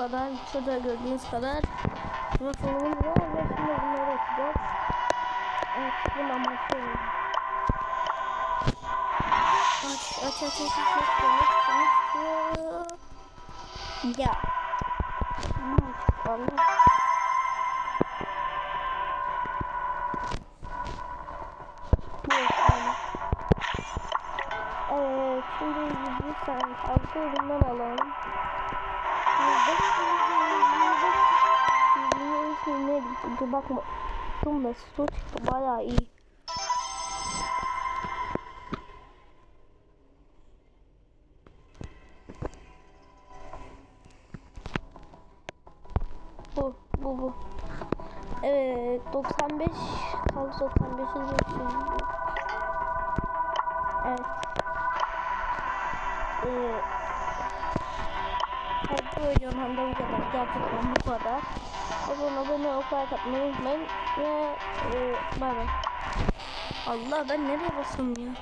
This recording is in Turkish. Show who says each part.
Speaker 1: kadar, şurada gördüğünüz kadar rafonumuz var ve şimdi bunları atacağız. Evet, bundan başlayalım. Aç, aç, aç, aç, aç, aç, aç, Ya. Vallahi. Evet, şimdi bir saniye. Altı üründen alalım. Bir bakma. Da su çıktı bayağı iyi. Bu, bu, bu. Evet, 95 kaldı 95'i geçiyoruz. Evet. Ee, videonun hem de bu kadar. Gerçekten bu kadar. O zaman abone olup like atmayı unutmayın. Ve e, bay bay. Allah ben nereye basıyorum ya?